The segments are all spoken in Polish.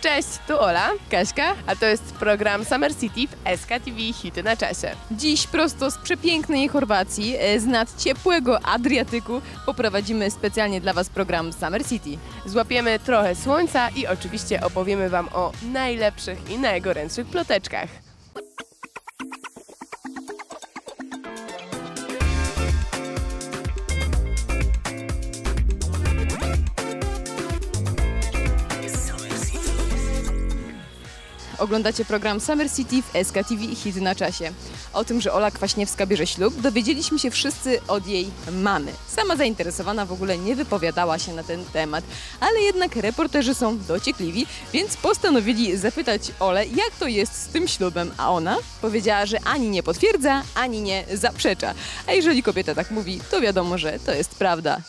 Cześć, tu Ola, Kaśka, a to jest program Summer City w SKTV Hity na czasie. dziś prosto z przepięknej Chorwacji, e, z nad ciepłego Adriatyku, poprowadzimy specjalnie dla Was program Summer City. Złapiemy trochę słońca i oczywiście opowiemy Wam o najlepszych i najgorętszych ploteczkach. Oglądacie program Summer City w SKTV Hit na czasie. O tym, że Ola Kwaśniewska bierze ślub, dowiedzieliśmy się wszyscy od jej mamy. Sama zainteresowana w ogóle nie wypowiadała się na ten temat, ale jednak reporterzy są dociekliwi, więc postanowili zapytać Olę, jak to jest z tym ślubem, a ona powiedziała, że ani nie potwierdza, ani nie zaprzecza. A jeżeli kobieta tak mówi, to wiadomo, że to jest prawda.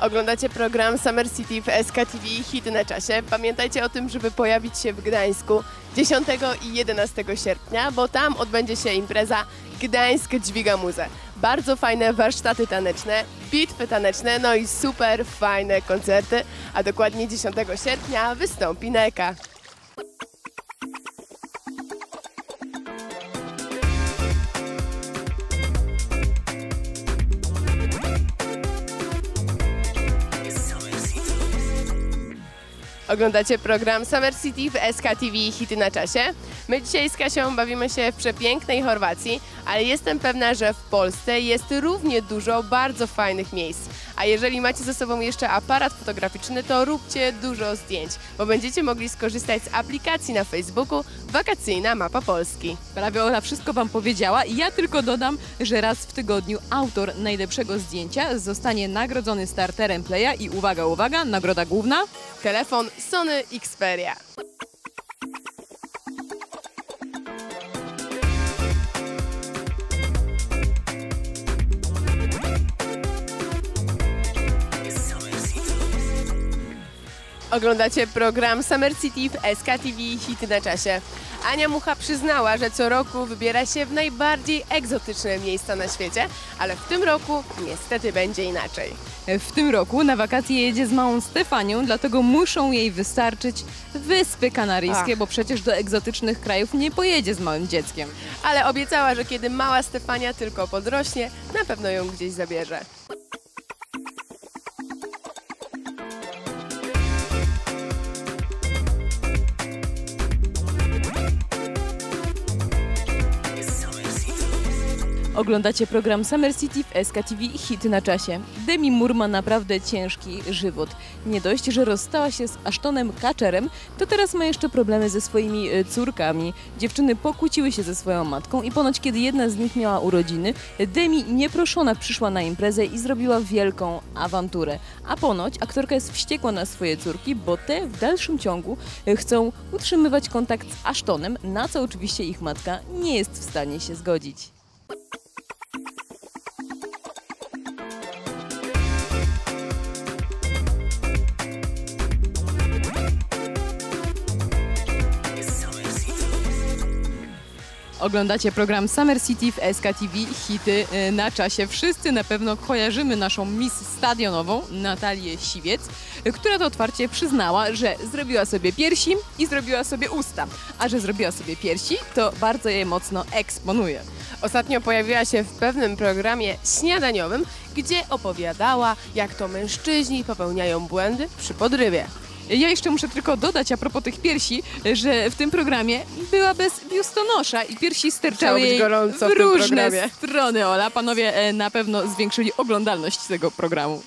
Oglądacie program Summer City w SKTV Hity na czasie. Pamiętajcie o tym, żeby pojawić się w Gdańsku 10 i 11 sierpnia, bo tam odbędzie się impreza Gdańsk Dźwiga Muzę. Bardzo fajne warsztaty taneczne, bitwy taneczne, no i super fajne koncerty, a dokładnie 10 sierpnia wystąpi Neka. Oglądacie program Summer City w SKTV Hity na czasie. My dzisiaj z Kasią bawimy się w przepięknej Chorwacji, ale jestem pewna, że w Polsce jest równie dużo bardzo fajnych miejsc. A jeżeli macie ze sobą jeszcze aparat fotograficzny, to róbcie dużo zdjęć, bo będziecie mogli skorzystać z aplikacji na Facebooku Wakacyjna Mapa Polski. Prawie Ola wszystko Wam powiedziała i ja tylko dodam, że raz w tygodniu autor najlepszego zdjęcia zostanie nagrodzony starterem Playa i uwaga, uwaga, nagroda główna Telefon Sony Xperia. Oglądacie program Summer City w SKTV Hity na czasie. Ania Mucha przyznała, że co roku wybiera się w najbardziej egzotyczne miejsca na świecie, ale w tym roku niestety będzie inaczej. W tym roku na wakacje jedzie z małą Stefanią, dlatego muszą jej wystarczyć Wyspy Kanaryjskie, Ach. bo przecież do egzotycznych krajów nie pojedzie z małym dzieckiem. ale obiecała, że kiedy mała Stefania tylko podrośnie, na pewno ją gdzieś zabierze. Oglądacie program Summer City w SKTV Hit na czasie. Demi Moore ma naprawdę ciężki żywot. Nie dość, że rozstała się z Ashtonem Kutcherem, to teraz ma jeszcze problemy ze swoimi e, córkami. Dziewczyny pokłóciły się ze swoją matką i ponoć kiedy jedna z nich miała urodziny, Demi nieproszona przyszła na imprezę i zrobiła wielką awanturę. A ponoć aktorka jest wściekła na swoje córki, bo te w dalszym ciągu e, chcą utrzymywać kontakt z Ashtonem, na co oczywiście ich matka nie jest w stanie się zgodzić. Oglądacie program Summer City w SKTV Hity y, na czasie. Wszyscy na pewno kojarzymy naszą Miss Stadionową, Natalię Siwiec, która to otwarcie przyznała, że zrobiła sobie piersi i zrobiła sobie usta. A że zrobiła sobie piersi, to bardzo je mocno eksponuje. Ostatnio pojawiła się w pewnym programie śniadaniowym, gdzie opowiadała, jak to mężczyźni popełniają błędy przy podrywie. Ja jeszcze muszę tylko dodać a propos tych piersi, że w tym programie była bez biustonosza i piersi sterczały jej w w różne programie. strony. Ola, panowie e, na pewno zwiększyli oglądalność tego programu.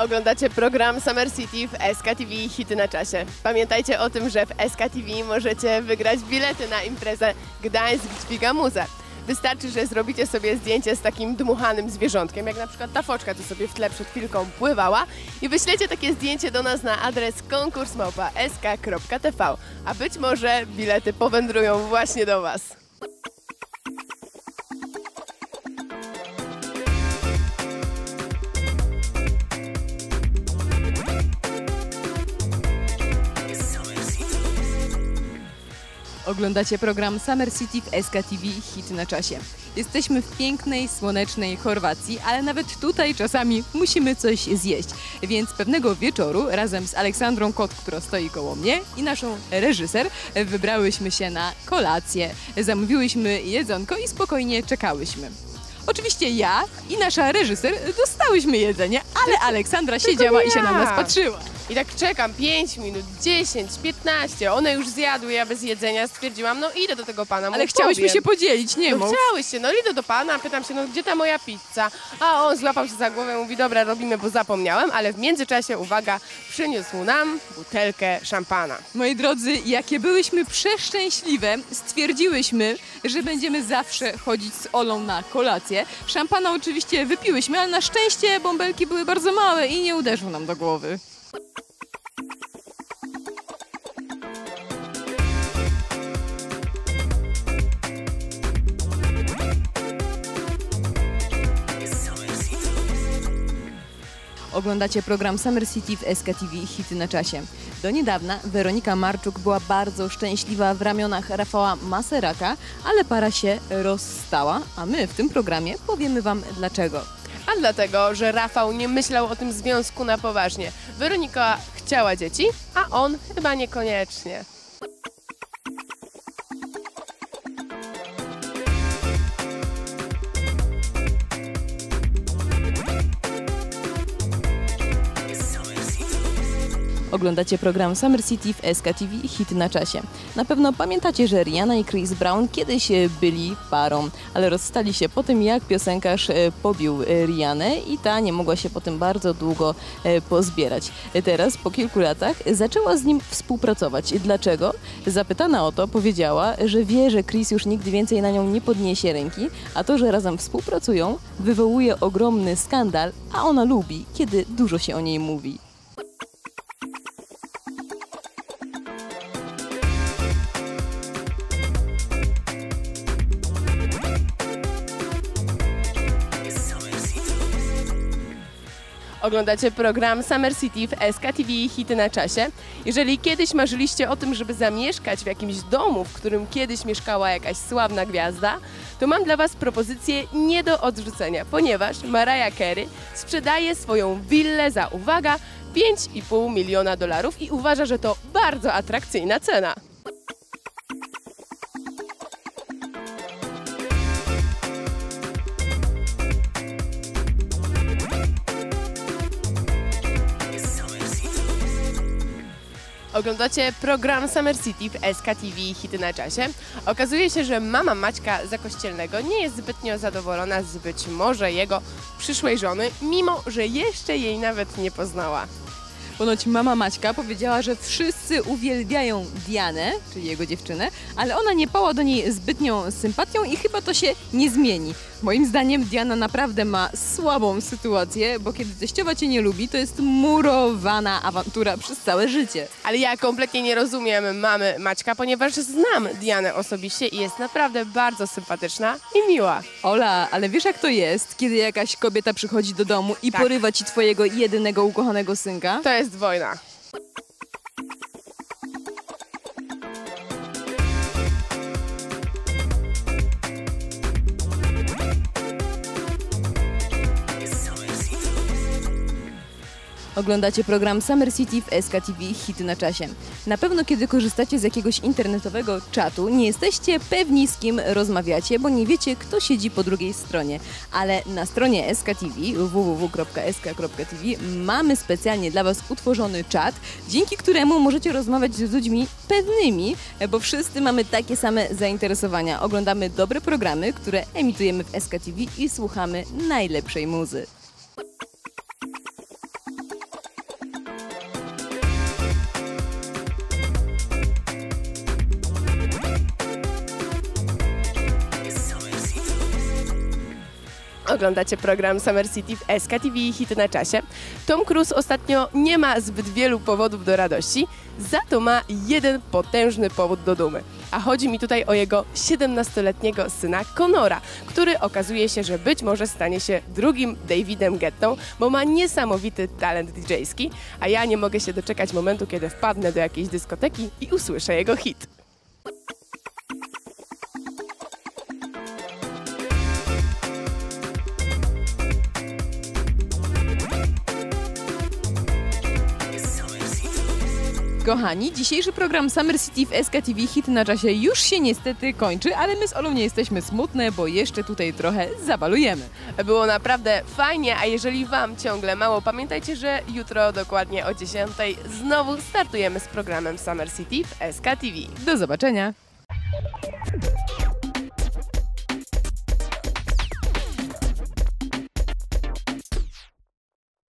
Oglądacie program Summer City w SKTV Hity na czasie. Pamiętajcie o tym, że w SKTV możecie wygrać bilety na imprezę Gdańsk Dźwiga Muzę. Wystarczy, że zrobicie sobie zdjęcie z takim dmuchanym zwierzątkiem, jak na przykład ta foczka, co sobie w tle przed chwilką pływała i wyślecie takie zdjęcie do nas na adres konkursmałpa.sk.tv, a być może bilety powędrują właśnie do Was. Oglądacie program Summer City w SKTV Hit na czasie. Jesteśmy w pięknej, słonecznej Chorwacji, ale nawet tutaj czasami musimy coś zjeść. Więc pewnego wieczoru razem z Aleksandrą Kot, która stoi koło mnie i naszą reżyser wybrałyśmy się na kolację. Zamówiłyśmy jedzonko i spokojnie czekałyśmy. Oczywiście ja i nasza reżyser dostałyśmy jedzenie, ale Aleksandra siedziała i się na nas patrzyła. I tak czekam 5 minut, 10, 15. One już zjadły, ja bez jedzenia stwierdziłam, no idę do tego pana. mu Ale chciałyśmy powiem. się podzielić, nie No mów. chciałyście, no idę do pana, pytam się, no gdzie ta moja pizza? A on złapał się za głowę, mówi, dobra, robimy, bo zapomniałem, ale w międzyczasie, uwaga, przyniósł nam butelkę szampana. Moi drodzy, jakie byłyśmy przeszczęśliwe, stwierdziłyśmy, że będziemy zawsze chodzić z Olą na kolację. Szampana oczywiście wypiłyśmy, ale na szczęście bąbelki były bardzo małe i nie uderzył nam do głowy. Oglądacie program Summer City w SKTV Hity na czasie. Do niedawna Weronika Marczuk była bardzo szczęśliwa w ramionach Rafała Maseraka, ale para się rozstała, a my w tym programie powiemy Wam dlaczego. A dlatego, że Rafał nie myślał o tym związku na poważnie. Weronika chciała dzieci, a on chyba niekoniecznie. Oglądacie program Summer City w SKTV Hit na czasie. Na pewno pamiętacie, że Rihanna i Chris Brown kiedyś e, byli parą, ale rozstali się po tym, jak piosenkarz e, pobił e, Rihannę i ta nie mogła się potem bardzo długo pozbierać. Teraz, po kilku latach, zaczęła z nim współpracować. Dlaczego? Zapytana o to, powiedziała, że wie, że Chris już nigdy więcej na nią nie podniesie ręki, a to, że razem współpracują, wywołuje ogromny skandal, a ona lubi, kiedy dużo się o niej mówi. Oglądacie program Summer City w SKTV Hity na czasie. Jeżeli kiedyś marzyliście o tym, żeby zamieszkać w jakimś domu, w którym kiedyś mieszkała jakaś sławna gwiazda, to mam dla Was propozycję nie do odrzucenia, ponieważ Mariah Carey sprzedaje swoją willę za, uwaga, 5,5 miliona dolarów i uważa, że to bardzo atrakcyjna cena. Oglądacie program Summer City w SKTV Hity na czasie. Okazuje się, że mama Maćka Zakościelnego nie jest zbytnio zadowolona z być może jego przyszłej żony, mimo że jeszcze jej nawet nie poznała. Ponoć mama Maćka powiedziała, że wszyscy uwielbiają Dianę, czyli jego dziewczynę, ale ona nie pała do niej zbytnią sympatią i chyba to się nie zmieni. Moim zdaniem Diana naprawdę ma słabą sytuację, bo kiedy teściowa cię nie lubi, to jest murowana awantura przez całe życie. Ale ja kompletnie nie rozumiem mamy Maćka, ponieważ znam Dianę osobiście i jest naprawdę bardzo sympatyczna i miła. Ola, ale wiesz jak to jest, kiedy jakaś kobieta przychodzi do domu i Tak. porywa ci twojego jedynego ukochanego synka? To jest wojna. Oglądacie program Summer City w SKTV Hity na czasie. Na pewno kiedy korzystacie z jakiegoś internetowego czatu, nie jesteście pewni z kim rozmawiacie, bo nie wiecie kto siedzi po drugiej stronie. Ale na stronie SKTV www.sk.tv mamy specjalnie dla Was utworzony czat, dzięki któremu możecie rozmawiać z ludźmi pewnymi, bo wszyscy mamy takie same zainteresowania. Oglądamy dobre programy, które emitujemy w SKTV i słuchamy najlepszej muzy. Oglądacie program Summer City w SKTV Hity na czasie. Tom Cruise ostatnio nie ma zbyt wielu powodów do radości, za to ma jeden potężny powód do dumy. A chodzi mi tutaj o jego 17-letniego syna Conora, który okazuje się, że być może stanie się drugim Davidem Gettą, bo ma niesamowity talent DJ-ski, a ja nie mogę się doczekać momentu, kiedy wpadnę do jakiejś dyskoteki i usłyszę jego hit. Kochani, dzisiejszy program Summer City w SKTV Hit na czasie już się niestety kończy, ale my z Olą nie jesteśmy smutne, bo jeszcze tutaj trochę zabalujemy. Było naprawdę fajnie, a jeżeli Wam ciągle mało, pamiętajcie, że jutro dokładnie o 10 znowu startujemy z programem Summer City w SKTV. Do zobaczenia!